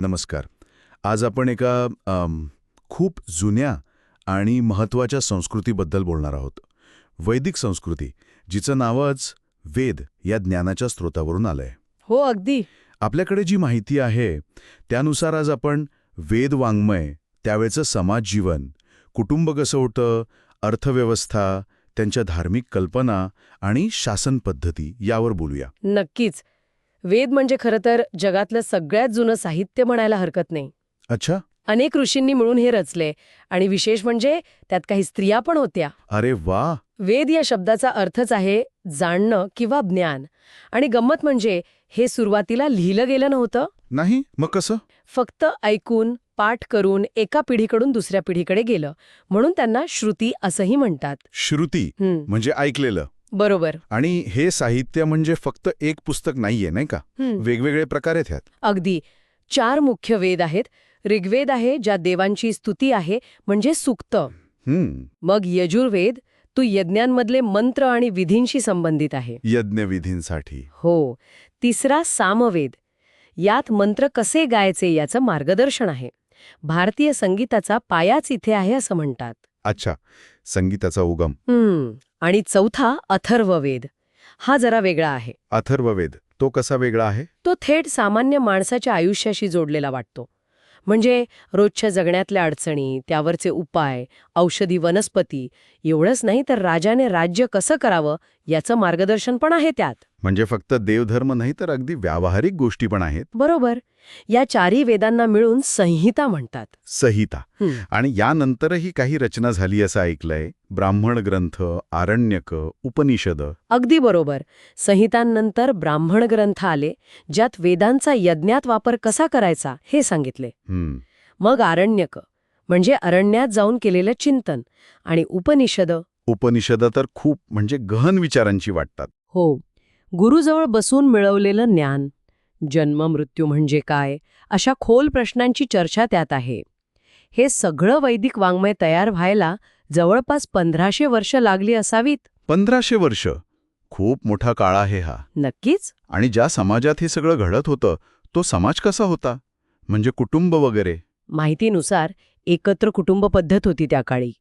नमस्कार. आज आपण एका अम, खूप जुन्या आणि महत्त्वाच्या संस्कृतीबद्दल बोलणार आहोत. वैदिक संस्कृती जिचं नावच वेद या ज्ञानाच्या स्रोतावरून आलंय. हो अगदी. आपल्याकडे जी माहिती आहे त्यानुसार आज आपण वेद वाङ्मय त्यावेळचं समाज जीवन कुटुंब कसं होतं अर्थव्यवस्था त्यांच्या धार्मिक कल्पना आणि शासन पद्धती यावर बोलूया. नक्कीच. वेद म्हणजे खरं तर जगातलं सगळ्यात जुनं साहित्य म्हणायला हरकत नाही. अच्छा. अनेक ऋषींनी मिळून हे रचले आणि विशेष म्हणजे त्यात काही स्त्रिया पण होत्या. अरे वा! वेद या शब्दाचा अर्थच आहे जाणणं किंवा ज्ञान. आणि गंमत म्हणजे हे सुरुवातीला लिहिलं गेलं नव्हतं? नाही मग कसं? फक्त ऐकून पाठ करून एका पिढीकडून दुसऱ्या पिढीकडे गेलं. म्हणून त्यांना श्रुती असंही म्हणतात. श्रुती हं, म्हणजे ऐकलेलं. बरोबर. आणि हे साहित्य म्हणजे फक्त एक पुस्तक नाहीये नाही का? वेगवेगळे प्रकार आहेत ह्यात. अगदी. चार मुख्य वेद आहेत. ऋग्वेद आहे ज्या देवांची स्तुती आहे म्हणजे सुक्त. मग यजुर्वेद तो यज्ञांमधले मंत्र आणि विधींशी संबंधित आहे. यज्ञविधींसाठी. हो. तिसरा सामवेद. यात मंत्र कसे गायचे याचं मार्गदर्शन आहे. भारतीय संगीताचा पायाच इथे आहे असं म्हणतात. अच्छा. संगीताचा उगम. आणि चौथा अथर्ववेद. हा जरा वेगळा आहे. अथर्ववेद. तो कसा वेगळा आहे? तो थेट सामान्य माणसाच्या आयुष्याशी जोडलेला वाटतो. म्हणजे रोजच्या जगण्यातल्या अडचणी त्यावरचे उपाय औषधी वनस्पती एवढंच नाही तर राजाने राज्य कसं करावं याचं मार्गदर्शन पण आहे त्यात. म्हणजे फक्त देवधर्म नाही तर अगदी व्यावहारिक गोष्टी पण आहेत? बरोबर. या चारही वेदांना मिळून संहिता म्हणतात. संहिता. आणि यानंतरही काही रचना झाली असं ऐकलंय. ब्राह्मण ग्रंथ आरण्यक उपनिषद. अगदी बरोबर. संहितांनंतर ब्राह्मण ग्रंथ आले ज्यात वेदांचा यज्ञात वापर कसा करायचा हे सांगितले. हम्म. मग आरण्यक म्हणजे अरण्यात जाऊन केलेलं चिंतन आणि उपनिषद. उपनिषद तर खूप म्हणजे गहन विचारांची वाटतात. हो. गुरुजवळ बसून मिळवलेलं ज्ञान. जन्म मृत्यू म्हणजे काय? अशा खोल प्रश्नांची चर्चा त्यात आहे. हे सगळं वैदिक वाङ्मय तयार व्हायला जवळपास पंधराशे वर्ष लागली असावीत? पंधराशे वर्ष? खूप मोठा काळ आहे हा. नक्कीच. आणि ज्या समाजात हे सगळं घडत होतं तो समाज कसा होता? म्हणजे कुटुंब वगैरे? माहितीनुसार एकत्र कुटुंब पद्धत होती त्या काळी.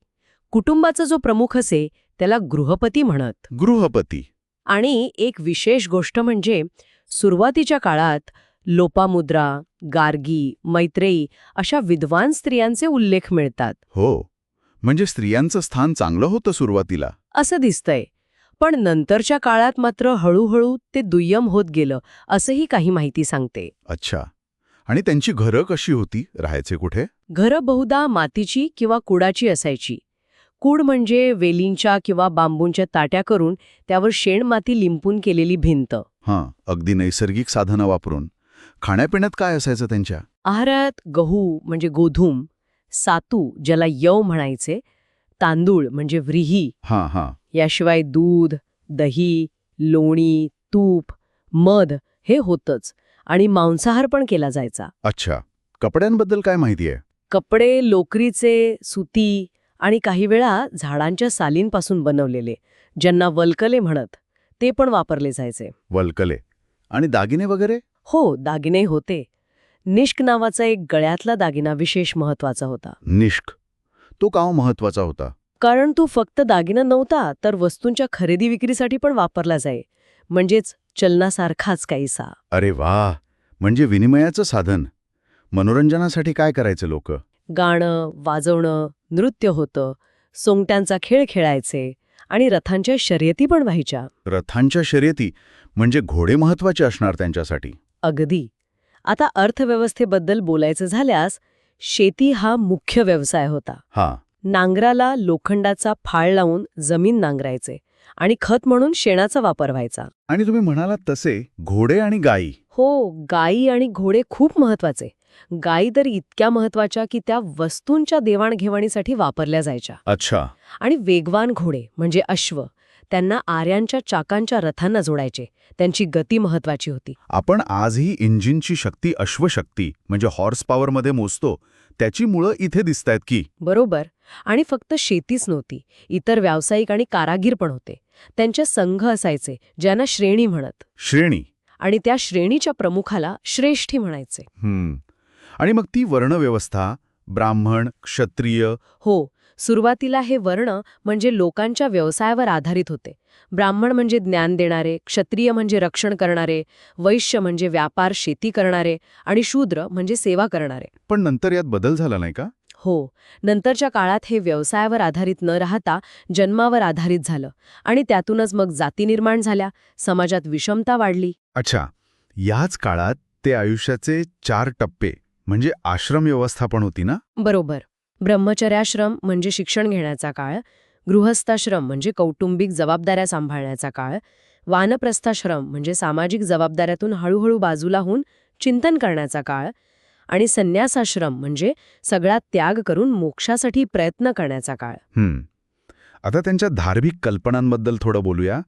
कुटुंबाचा जो प्रमुख असे त्याला गृहपती म्हणत. गृहपती. आणि एक विशेष गोष्ट म्हणजे सुरुवातीच्या काळात लोपामुद्रा गार्गी मैत्रेयी अशा विद्वान स्त्रियांचे उल्लेख मिळतात. हो म्हणजे स्त्रियांचं स्थान चांगलं होतं सुरुवातीला. असं दिसतंय. पण नंतरच्या काळात मात्र हळूहळू ते दुय्यम होत गेलं असंही काही माहिती सांगते. अच्छा. आणि त्यांची घरं कशी होती? राहायचे कुठे? घरं बहुधा मातीची किंवा कुडाची असायची. कूड म्हणजे वेलींच्या किंवा बांबूंच्या ताट्या करून त्यावर शेणमाती लिंपून केलेली भिंत. हां अगदी नैसर्गिक साधनं वापरून. खाण्यापिण्यात काय असायचं त्यांच्या? आहारात गहू म्हणजे गोधूम सातू ज्याला यव म्हणायचे तांदूळ म्हणजे व्रीही. हां हां. याशिवाय दूध दही लोणी तूप मध हे होतच आणि मांसाहार पण केला जायचा. अच्छा. कपड्यांबद्दल काय माहिती आहे? कपडे लोकरीचे सुती आणि काही वेळा झाडांच्या सालींपासून बनवलेले ज्यांना वल्कले म्हणत. ते पण वापरले जायचे. वल्कले. आणि दागिने वगैरे? हो दागिने होते. निष्क नावाचा एक गळ्यातला दागिना विशेष महत्त्वाचा होता. निष्क. तो काव महत्त्वाचा होता? कारण तो फक्त दागिना नव्हता तर वस्तूंच्या खरेदी विक्रीसाठी पण वापरला जाई म्हणजेच चलनासारखाच काहीसा. अरे वा! म्हणजे विनिमयाचं साधन. मनोरंजनासाठी काय करायचं लोक? गाणं वाजवणं नृत्य होतं. सोंगट्यांचा खेळ खेळायचे. आणि रथांच्या शर्यती पण व्हायच्या. रथांच्या शर्यती म्हणजे घोडे महत्त्वाचे असणार त्यांच्यासाठी. अगदी. आता अर्थव्यवस्थेबद्दल बोलायचं झाल्यास शेती हा मुख्य व्यवसाय होता. हा. नांगराला लोखंडाचा फाळ लावून जमीन नांगरायचे आणि खत म्हणून शेणाचा वापर व्हायचा. आणि तुम्ही म्हणालात तसे घोडे आणि गायी हो गायी आणि घोडे खूप महत्त्वाचे गायी तर इतक्या महत्त्वाच्या की त्या वस्तूंच्या देवाणघेवाणीसाठी वापरल्या जायच्या. अच्छा. आणि वेगवान घोडे म्हणजे अश्व त्यांना आर्यांच्या चाकांच्या रथांना जोडायचे. त्यांची गती महत्वाची होती. आपण आजही इंजिनची शक्ती अश्वशक्ती म्हणजे हॉर्स पॉवरमध्ये मोजतो त्याची मुळं इथे दिसतायत की? बरोबर. आणि फक्त शेतीच नव्हती इतर व्यावसायिक आणि कारागीर पण होते. त्यांचे संघ असायचे ज्यांना श्रेणी म्हणत. श्रेणी. आणि त्या श्रेणीच्या प्रमुखाला श्रेष्ठी म्हणायचे. हम्म. आणि मग ती वर्णव्यवस्था ब्राह्मण क्षत्रिय. हो सुरुवातीला हे वर्ण म्हणजे लोकांच्या व्यवसायावर आधारित होते. ब्राह्मण म्हणजे ज्ञान देणारे क्षत्रिय म्हणजे रक्षण करणारे वैश्य म्हणजे व्यापार शेती करणारे आणि शूद्र म्हणजे सेवा करणारे. पण नंतर यात बदल झाला नाही का? हो नंतरच्या काळात हे व्यवसायावर आधारित न राहता जन्मावर आधारित झालं आणि त्यातूनच मग जाती निर्माण झाल्या समाजात विषमता वाढली. अच्छा याच काळात ते आयुष्याचे चार टप्पे म्हणजे आश्रम व्यवस्था पण होती ना? बरोबर. ब्रह्मचर्याश्रम म्हणजे शिक्षण घेण्याचा काळ गृहस्थाश्रम म्हणजे कौटुंबिक जबाबदाऱ्या सांभाळण्याचा काळ वानप्रस्थाश्रम म्हणजे सामाजिक जबाबदाऱ्यातून हळूहळू बाजूला होऊन चिंतन करण्याचा काळ आणि संन्यासाश्रम म्हणजे सगळा त्याग करून मोक्षासाठी प्रयत्न करण्याचा काळ. आता त्यांच्या धार्मिक कल्पनांबद्दल थोडं बोलूया.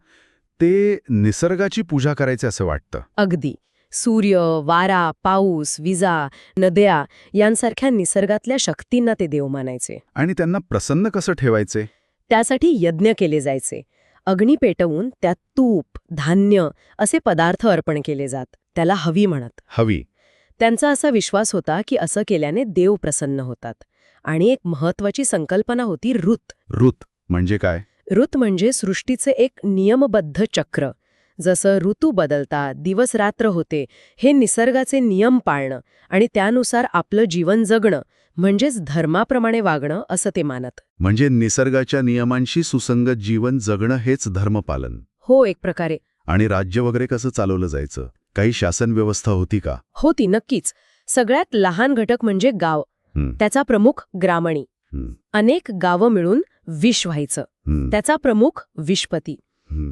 ते निसर्गाची पूजा करायचे असं वाटतं. अगदी. सूर्य वारा पाऊस विजा नद्या यांसारख्या निसर्गातल्या शक्तींना ते देव मानायचे. आणि त्यांना प्रसन्न कसं ठेवायचे? त्यासाठी यज्ञ केले जायचे. अग्नी पेटवून त्यात तूप धान्य असे पदार्थ अर्पण केले जात. त्याला हवी म्हणत. हवी. त्यांचा असा विश्वास होता की असं केल्याने देव प्रसन्न होतात. आणि एक महत्वाची संकल्पना होती ऋत. ऋत म्हणजे काय? ऋत म्हणजे सृष्टीचे एक नियमबद्ध चक्र. जसं ऋतू बदलतात दिवस रात्र होते हे निसर्गाचे नियम पाळणं आणि त्यानुसार आपलं जीवन जगणं म्हणजेच धर्माप्रमाणे वागणं असं ते मानत. म्हणजे निसर्गाच्या नियमांशी सुसंगत जीवन जगणं हेच धर्मपालन. हो एक प्रकारे. आणि राज्य वगैरे कसं चालवलं जायचं? काही शासन व्यवस्था होती का? होती नक्कीच. सगळ्यात लहान घटक म्हणजे गाव. हं, त्याचा प्रमुख ग्रामणी. हं, अनेक गावं मिळून विष व्हायचं. हं, त्याचा प्रमुख विषपती.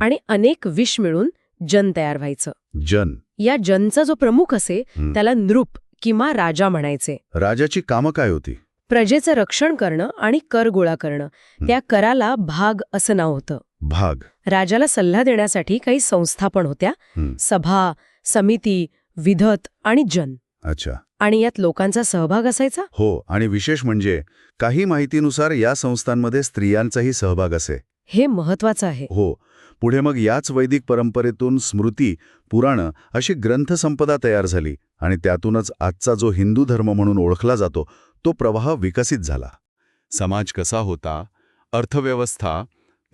आणि अनेक विष मिळून जन तयार व्हायचं. जन. या जनचा जो प्रमुख असे. त्याला नृप किंवा राजा म्हणायचे. राजाची कामं काय होती? प्रजेचं रक्षण करणं आणि कर गोळा करणं. त्या कराला भाग असं नाव होतं. भाग. राजाला सल्ला देण्यासाठी काही संस्था पण होत्या. सभा समिती विधत आणि जन. अच्छा. आणि यात लोकांचा सहभाग असायचा? हो आणि विशेष म्हणजे काही माहितीनुसार या संस्थांमध्ये स्त्रियांचाही सहभाग असे. हे महत्वाचं आहे. हो. पुढे मग याच वैदिक परंपरेतून स्मृती पुराणं अशी ग्रंथसंपदा तयार झाली आणि त्यातूनच आजचा जो हिंदू धर्म म्हणून ओळखला जातो तो प्रवाह विकसित झाला. समाज कसा होता अर्थव्यवस्था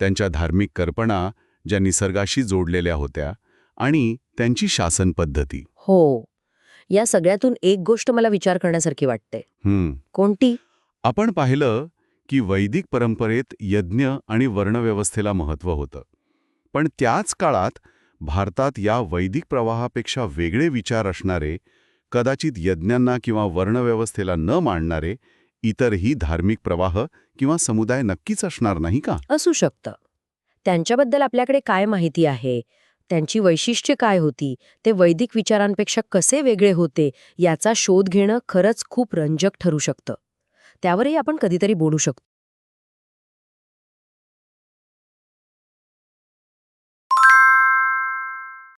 त्यांच्या धार्मिक कल्पना ज्या निसर्गाशी जोडलेल्या होत्या आणि त्यांची शासन पद्धती. हो. या सगळ्यातून एक गोष्ट मला विचार करण्यासारखी वाटते. कोणती? आपण पाहिलं की वैदिक परंपरेत यज्ञ आणि वर्णव्यवस्थेला महत्त्व होतं. पण त्याच काळात भारतात या वैदिक प्रवाहापेक्षा वेगळे विचार असणारे कदाचित यज्ञांना किंवा वर्णव्यवस्थेला न मांडणारे इतरही धार्मिक प्रवाह किंवा समुदाय नक्कीच असणार नाही का? असू शकतं. त्यांच्याबद्दल आपल्याकडे काय माहिती आहे? त्यांची वैशिष्ट्ये काय होती? ते वैदिक विचारांपेक्षा कसे वेगळे होते? याचा शोध घेणं खरंच खूप रंजक ठरू शकतं. त्यावरही आपण कधीतरी बोलू शकतो.